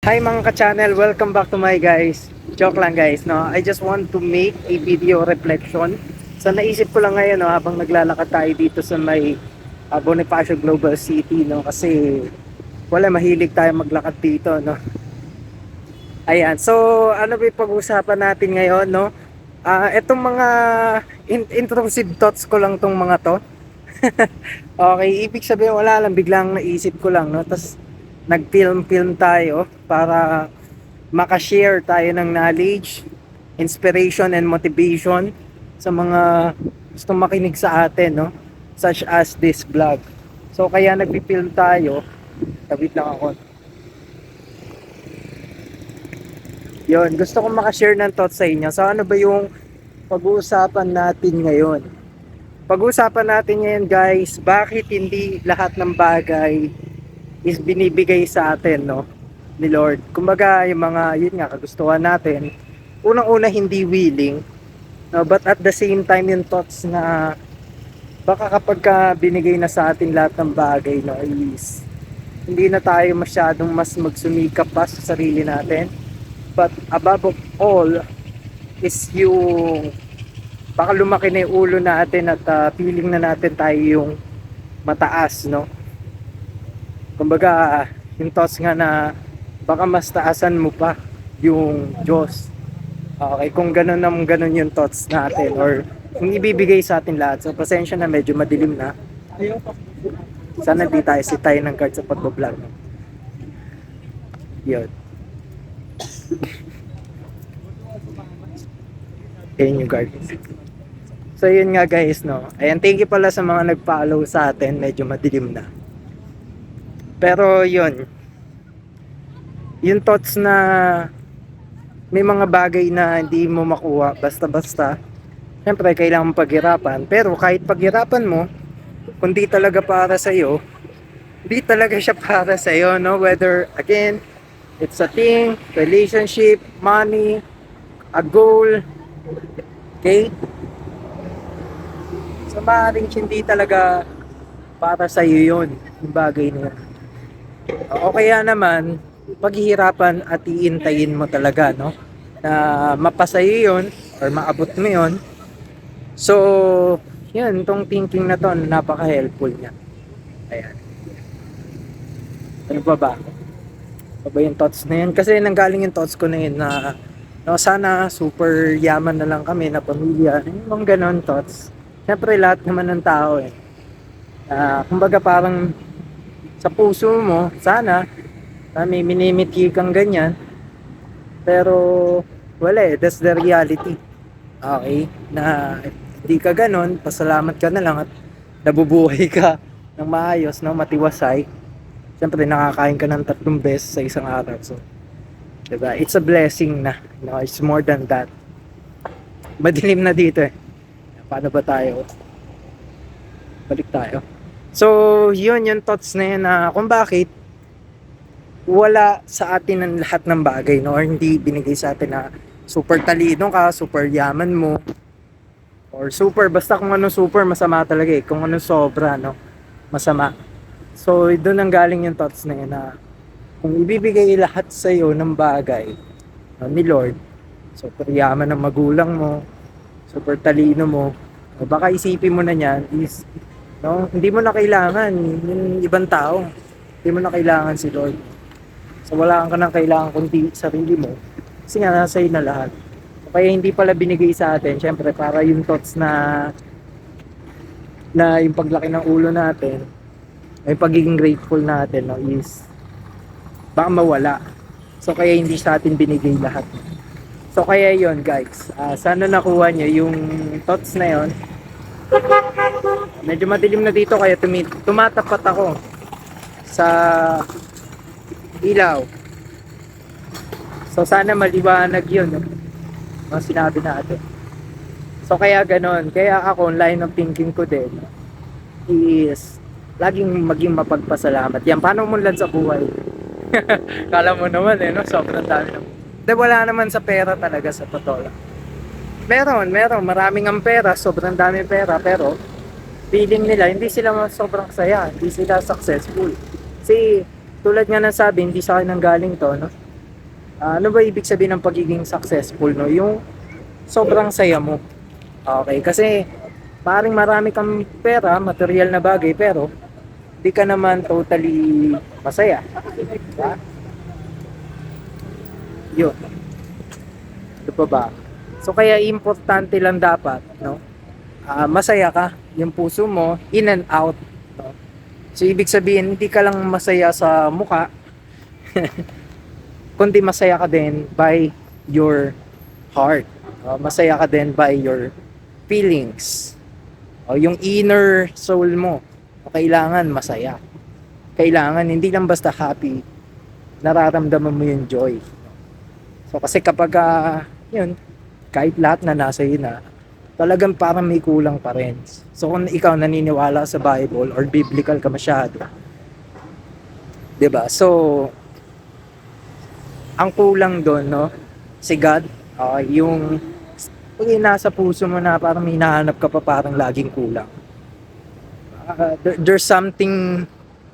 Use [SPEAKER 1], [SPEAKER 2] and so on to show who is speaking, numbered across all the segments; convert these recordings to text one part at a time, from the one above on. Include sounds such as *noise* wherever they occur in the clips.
[SPEAKER 1] Hi mga ka-channel, welcome back to my guys. Joke lang guys, no? I just want to make a video reflection. So naisip ko lang ngayon, no, habang naglalakad tayo dito sa may uh, Bonifacio Global City, no? Kasi wala mahilig tayo maglakad dito, no? Ayan, so ano ba pag-usapan natin ngayon, no? Ah, etong mga in- intrusive thoughts ko lang tong mga to. *laughs* okay, ibig sabihin wala lang, biglang naisip ko lang, no? Tapos nag-film-film tayo para makashare tayo ng knowledge, inspiration, and motivation sa mga gustong makinig sa atin, no? Such as this vlog. So, kaya nag-film tayo. Tabit lang ako. Yun, gusto kong makashare ng thoughts sa inyo. So, ano ba yung pag-uusapan natin ngayon? Pag-uusapan natin ngayon, guys, bakit hindi lahat ng bagay is binibigay sa atin, no? Ni Lord. Kumbaga, yung mga, yun nga, kagustuhan natin, unang-una hindi willing, no? But at the same time, yung thoughts na baka kapag ka binigay na sa atin lahat ng bagay, no, is hindi na tayo masyadong mas magsumikap pa sa sarili natin. But above of all, is yung baka lumaki na yung ulo natin at ah, feeling na natin tayo yung mataas, no? Kumbaga yung thoughts nga na baka mas taasan mo pa yung Diyos. Okay kung ganun naman ganun yung thoughts natin or kung ibibigay sa atin lahat. So pasensya na medyo madilim na. Sana di tayo si tayo ng card sa pagbablog. Yun. Yun yung guard. So yun nga guys no? Ayan thank you pala sa mga nag-follow sa atin. Medyo madilim na pero yun, yung thoughts na may mga bagay na hindi mo makuha basta-basta, syempre kailangan paghirapan. Pero kahit paghirapan mo, kung di talaga para sa'yo, di talaga siya para sa'yo, no? Whether, again, it's a thing, relationship, money, a goal, okay? So maaaring hindi talaga para sa'yo yun, yung bagay na yun. O kaya naman, paghihirapan at iintayin mo talaga, no? Na mapasayo yun or maabot mo yun. So, yun, itong thinking na to, napaka-helpful niya. Ayan. Ano pa ba? Ano ba yung thoughts na yun? Kasi nanggaling yung thoughts ko na yun na no, sana super yaman na lang kami na pamilya. Yung mga ganon thoughts. Siyempre lahat naman ng tao eh. Ah, kumbaga parang sa puso mo, sana, na may minimiti kang ganyan. Pero, wala eh. That's the reality. Okay? Na hindi ka ganon, pasalamat ka na lang at nabubuhay ka *laughs* ng maayos, no? matiwasay. Siyempre, nakakain ka ng tatlong beses sa isang araw. So, diba? It's a blessing na. No? It's more than that. Madilim na dito eh. Paano ba tayo? Balik tayo. So, yun yung thoughts na yun na kung bakit wala sa atin ang lahat ng bagay, no? Or hindi binigay sa atin na super talino ka, super yaman mo, or super, basta kung ano super, masama talaga eh. Kung ano sobra, no? Masama. So, doon ang galing yung thoughts na yun na kung ibibigay lahat sa iyo ng bagay no, ni Lord, super yaman ng magulang mo, super talino mo, baka isipin mo na niyan is No? Hindi mo na kailangan yung ibang tao. Hindi mo na kailangan si Lord. So wala ka nang kailangan kundi sarili mo. Kasi nga nasa na lahat. Kaya hindi pala binigay sa atin, syempre para yung thoughts na na yung paglaki ng ulo natin, yung pagiging grateful natin no, is baka mawala. So kaya hindi sa atin binigay lahat. So kaya yon guys, Ah, sana nakuha nyo yung thoughts na yon Medyo madilim na dito kaya tumi- tumatapat ako sa ilaw. So sana maliwanag yun. No? Mga sinabi natin. So kaya ganon. Kaya ako, line of thinking ko din is laging maging mapagpasalamat. Yan, paano mo lang sa buhay? *laughs* Kala mo naman eh, no? Sobrang dami naman. Hindi, wala naman sa pera talaga sa totoo. Meron, meron. Maraming ang pera, sobrang dami pera, pero feeling nila, hindi sila sobrang saya, hindi sila successful. Kasi, tulad nga ng sabi, hindi sa akin nang galing to, no? Ah, ano ba ibig sabihin ng pagiging successful, no? Yung sobrang saya mo. Okay, kasi maring marami kang pera, material na bagay, pero di ka naman totally masaya. Diba? Yun. Ano pa ba? So kaya importante lang dapat, no? Ah, masaya ka, yung puso mo in and out. No? So ibig sabihin hindi ka lang masaya sa muka, *laughs* kundi masaya ka din by your heart. No? masaya ka din by your feelings. O yung inner soul mo, kailangan masaya. Kailangan hindi lang basta happy, nararamdaman mo yung joy. So kasi kapag ah, yun, kahit lahat na nasa na, talagang parang may kulang pa rin. So kung ikaw naniniwala sa Bible or biblical ka masyado, 'di ba? So ang kulang doon, no? Si God, ah, yung pag nasa puso mo na parang may hinahanap ka pa parang laging kulang. Ah, there- there's something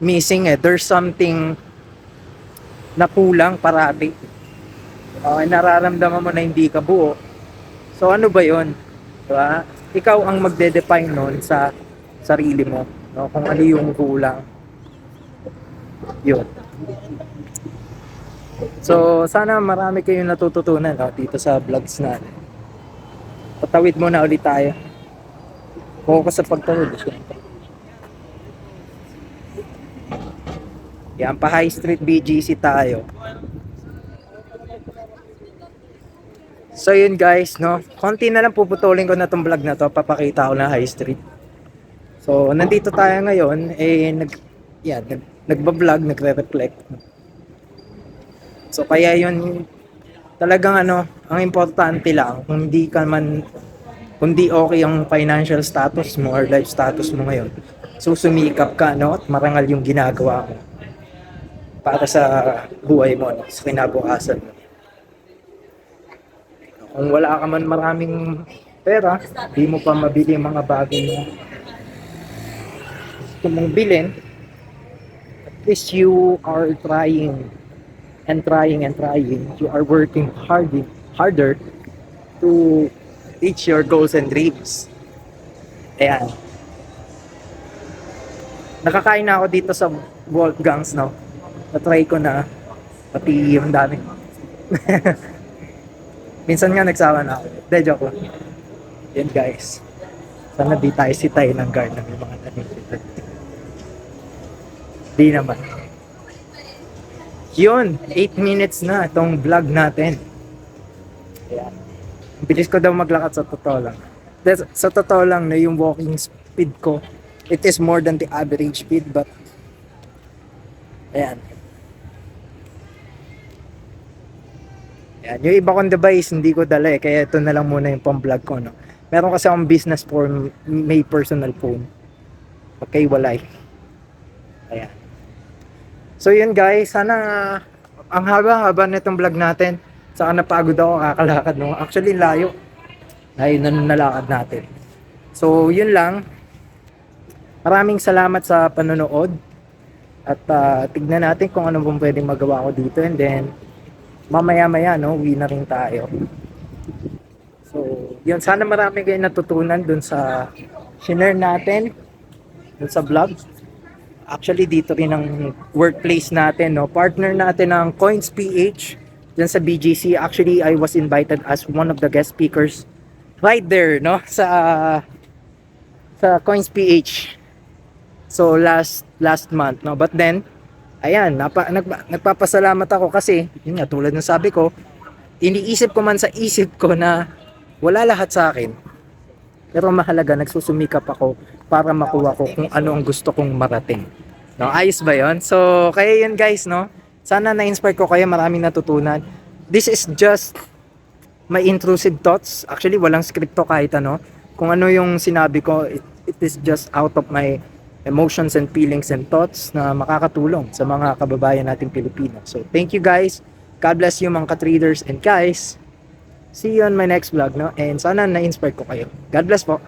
[SPEAKER 1] missing eh. There's something na kulang parati. Okay, nararamdaman mo na hindi ka buo. So ano ba 'yon? Diba? Ikaw ang magde-define nun sa sarili mo, no? Kung ano yung kulang. 'Yun. So sana marami kayong natututunan no, dito sa vlogs natin. Patawid muna ulit tayo. Focus sa pagtawid. Yan, pa High Street BGC tayo. So yun guys, no? Konti na lang puputulin ko na tong vlog na to, papakita ko na High Street. So, nandito tayo ngayon, eh, nag, yan, nag, nagbablog, nagre-reflect. So, kaya yun, talagang ano, ang importante lang, kung hindi ka man, kung di okay ang financial status mo or life status mo ngayon, susumikap ka, no? At marangal yung ginagawa mo para sa buhay mo, no? sa kinabukasan mo. Kung wala ka man maraming pera, di mo pa mabili mga bagay na gusto mong bilhin, at least you are trying and trying and trying. You are working hard, harder to reach your goals and dreams. Ayan. Nakakain na ako dito sa Wolfgang's, no? Na-try ko na. Pati yung dami. *laughs* Minsan nga nagsawa na ako. De, joke lang. Yan guys. Sana di tayo sitay ng guard ng mga nanilitan. Di naman. Yun, 8 minutes na itong vlog natin. Ayan. Bilis ko daw maglakad sa totoo lang. Des- Sa totoo lang na yung walking speed ko, it is more than the average speed but ayan. Yan. Yung iba kong device, hindi ko dala eh. Kaya ito na lang muna yung pang-vlog ko. No? Meron kasi akong business phone, may personal phone. Okay, walay. Ayan. So yun guys, sana ang haba-haba nitong vlog natin. Saka napagod ako kakalakad. No? Actually, layo. Layo na nalakad natin. So yun lang. Maraming salamat sa panonood. At ah, tignan natin kung ano bang pwedeng magawa ko dito. And then, mamaya-maya, no, uwi na rin tayo. So, yun, sana marami kayo natutunan dun sa shinare natin, dun sa vlog. Actually, dito rin ang workplace natin, no, partner natin ng Coins PH, dyan sa BGC. Actually, I was invited as one of the guest speakers right there, no, sa sa Coins PH. So, last last month, no, but then, ayan, napa, nagpa, nagpapasalamat ako kasi, yun nga, tulad ng sabi ko, iniisip ko man sa isip ko na wala lahat sa akin. Pero mahalaga, nagsusumikap ako para makuha ko kung ano ang gusto kong marating. No, ayos ba yon? So, kaya yun guys, no? Sana na-inspire ko kayo, maraming natutunan. This is just my intrusive thoughts. Actually, walang script to kahit ano. Kung ano yung sinabi ko, it, it is just out of my emotions and feelings and thoughts na makakatulong sa mga kababayan nating Pilipino. So, thank you guys. God bless you mga ka-traders and guys. See you on my next vlog, no? And sana na-inspire ko kayo. God bless po.